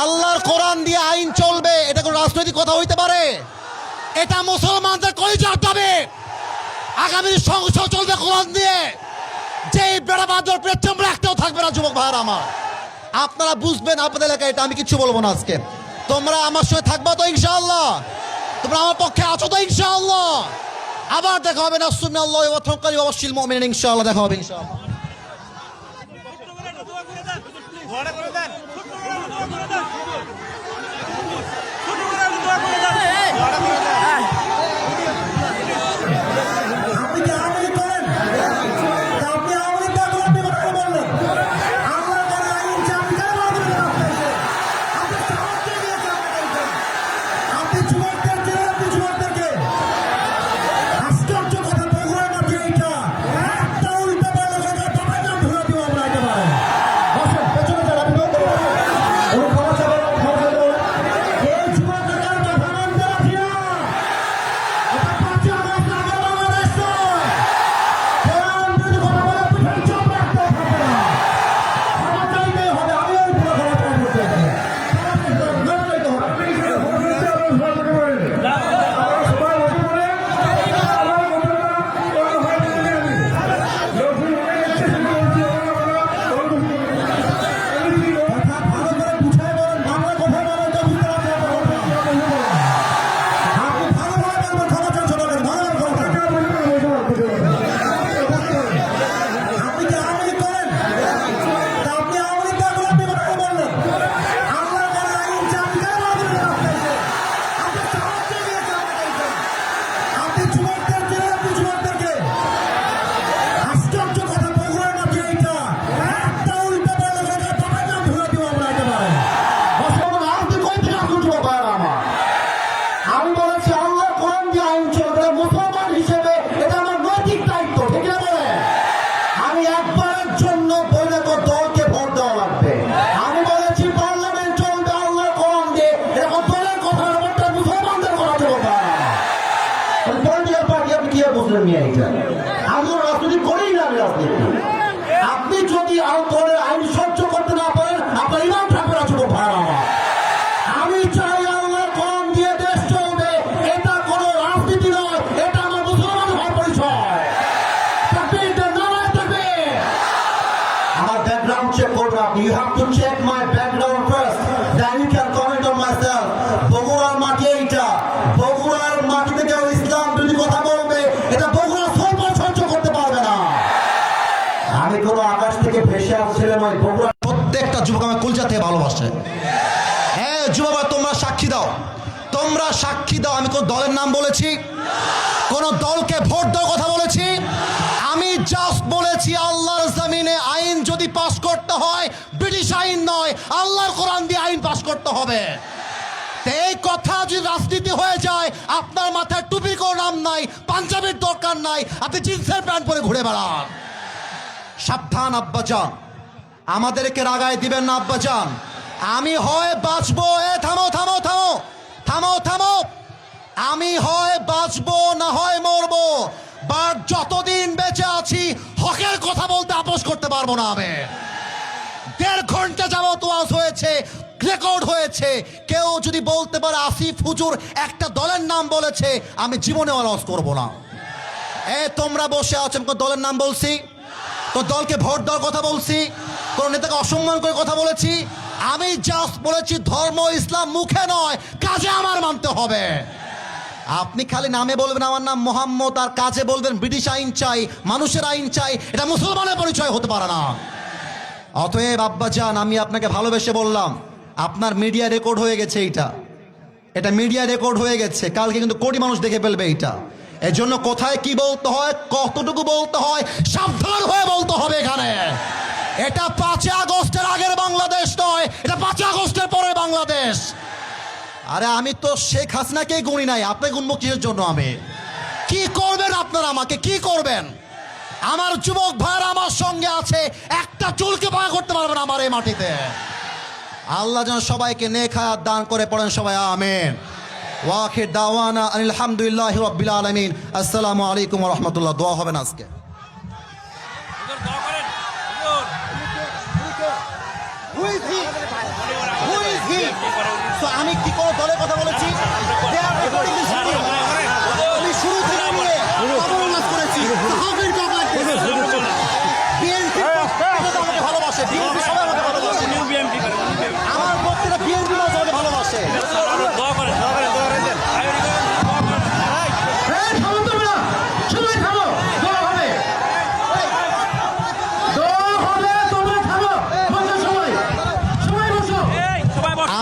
আল্লাহর কোরআন দিয়ে আইন চলবে, এটা কোনো রাজনৈতিক কথা হইতে পারে? এটা মুসলমানদের কলিজার দাবি। আগামী সংসদ চলবে কোরআন দিয়ে। যে বেড়া বাদর পেছন একটাও থাকবে না, যুবক ভাইয়েরা আমার। আপনারা বুঝবেন, আপনাদের এলাকায় এটা আমি কিছু বলব না আজকে। তোমরা আমার সঙ্গে থাকবা তো ইনশাআল্লাহ? তোমরা আমার পক্ষে আছো তো ইনশাআল্লাহ? আবার দেখা হবে না সুন্না আল্লাহ ওয়া তাওয়াক্কাল অবশ্যই মুমিনিন, ইনশাআল্লাহ দেখা হবে ইনশাআল্লাহ। আপনি যুবকদের বুঝলেন নিয়ে এটা। আমি তো রাজনীতি করেই না আমি রাজনীতি আপনি যদি আরও দলের আইন সহ্য করতে না পারেন, আপনার ইমাম ঠাকুর আছে আমি চাই প্রত্যেকটা যুবক আমার কুলজা ভালোবাসে। হ্যাঁ যুবক তোমরা সাক্ষী দাও। তোমরা সাক্ষী দাও, আমি কোন দলের নাম বলেছি? কোন দলকে ভোট দেওয়ার কথা বলেছি? আমি জাস্ট বলেছি, আল্লাহর জমিনে আইন যদি পাশ করতে হয়, ব্রিটিশ আইন নয়, আল্লাহর কোরআন দিয়ে আইন পাশ করতে হবে। এই কথা যদি রাজনীতি হয়ে যায়, আপনার মাথায় টুপির কোনো নাম নাই, পাঞ্জাবির দরকার নাই, আপনি জিন্সের প্যান্ট পরে ঘুরে বেড়ান। সাবধান আব্বাজান আমাদেরকে রাগায় দিবেন না, আব্বাজান। আমি হয় বাঁচবো, এ থামো থামো থামো থামো থামো। আমি হয় বাঁচবো, না হয় মরবো। বাট যতদিন বেঁচে আছি, হকের কথা বলতে আপোষ করতে পারব না আমি। দেড় ঘণ্টা যাবত ওয়াজ হয়েছে রেকর্ড হয়েছে। কেউ যদি বলতে পারে আসিফ হুজুর একটা দলের নাম বলেছে, আমি জীবনে ওয়াজ করব না। এ, তোমরা বসে আছো দলের নাম বলছি? কোন দলকে ভোট দেওয়ার কথা বলছি? কোন নেতাকে অসম্মান করে কথা বলেছি, আমি জাস্ট বলেছি ধর্ম ইসলাম মুখে নয়, কাজে আমার মানতে হবে। আপনি খালি নামে বলবেন আমার নাম মোহাম্মদ, আর কাজে বলবেন ব্রিটিশ আইন চাই, মানুষের আইন চাই, এটা মুসলমানের পরিচয় হতে পারে না। অতএব আব্বাজান আমি আপনাকে ভালোবেসে বললাম, আপনার মিডিয়া রেকর্ড হয়ে গেছে এইটা। এটা মিডিয়া রেকর্ড হয়ে গেছে, কালকে কিন্তু কোটি মানুষ দেখে ফেলবে এইটা। এর জন্য কোথায় কি বলতে হয়, কতটুকু বলতে হয়, সাবধান হয়ে বলতে হবে এখানে। এটা পাঁচই আগস্টের আগের বাংলাদেশ নয়, এটা পাঁচই আগস্টের পরে বাংলাদেশ। আরে আমি তো শেখ হাসিনাকেই গুনি নাই, আপনি গুনবো কিসের জন্য আমি? কি করবেন আপনারা আমাকে? কি করবেন? আমার যুবক ভাইরা আমার সঙ্গে আছে, একটা চুলকে পাকা করতে পারবেন আমার এই মাটিতে। আল্লাহ যেন সবাইকে নেখায়াত দান করে পড়েন সবাই, আমেন। ওয়াখির দাওয়ানা আলহামদুলিল্লাহ রব্বিল আলমিন। আসসালামু আলাইকুম রহমতুল্লাহ। দোয়া হবেন আজকে হুজুর দোয়া করেন হুজুর আমি কি কোনো দলের কথা বলেছি They are recording this video. আমি শুরু থেকে নিয়ে খবর উল্লাস করেছি So how can you talk like this? BNP তো আমাকে ভালোবাসে বিএনপি সবাই আমাকে ভালোবাসে নিউ বিএমপি করেন আমার প্রত্যেকটা বিএনপি মানুষ আমাকে ভালোবাসে দোয়া করেন দোয়া করেন দোয়া করেন আয়োরি করেন দোয়া করেন এই, থামো তোমরা। সবাই থামো। দোয়া হবে। দোয়া হবে, তোমরা থামো। বসো সবাই। সবাই বসো। এই সবাই বস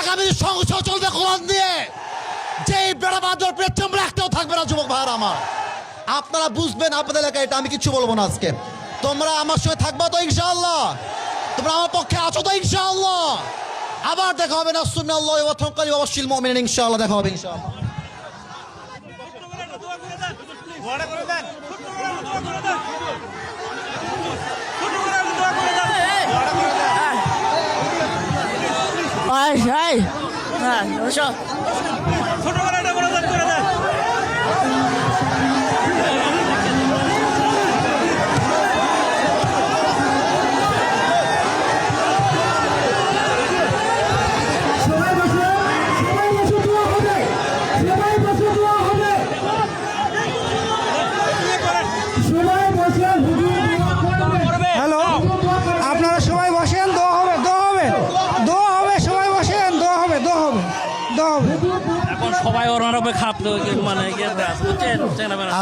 আগামী সংসদ চলবে কোরআন দিয়ে যে বেড়া বাদর পেট্রোল একটাও থাকবে না, যুবক ভাইয়ের আমার। আপনারা বুঝবেন আপনাদের এলাকায় এটা আমি কিছু বলব না আজকে। তোমরা আমার সঙ্গে থাকবা তো ইনশাআল্লাহ। তোমরা আমার পক্ষে আছো তো ইনশাআল্লাহ। আবার দেখা হবে না সুন্না আল্লাহ ওয়া তাওয়াক্কালি ওয়া বাশশিল মুমিনিন, ইনশাআল্লাহ দেখা হবে ইনশাআল্লাহ। Ai, ai. Ah, বসো ছোট সবাই ওনার উপরে খাপ মানে ইয়ে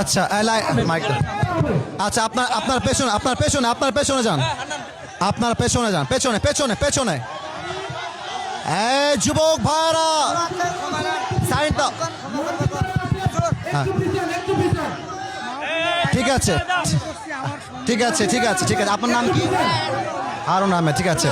আচ্ছা আচ্ছা আপনার আপনার পেছনে আপনার পেছনে আপনার পেছনে যান। আপনার পেছনে যান পেছনে পেছনে পেছনে। এই যুবক ভাইরা সাইড দাও। হ্যাঁ। ঠিক আছে। ঠিক আছে ঠিক আছে ঠিক আছে। আপনার নাম কি? হারুন নামে ঠিক আছে।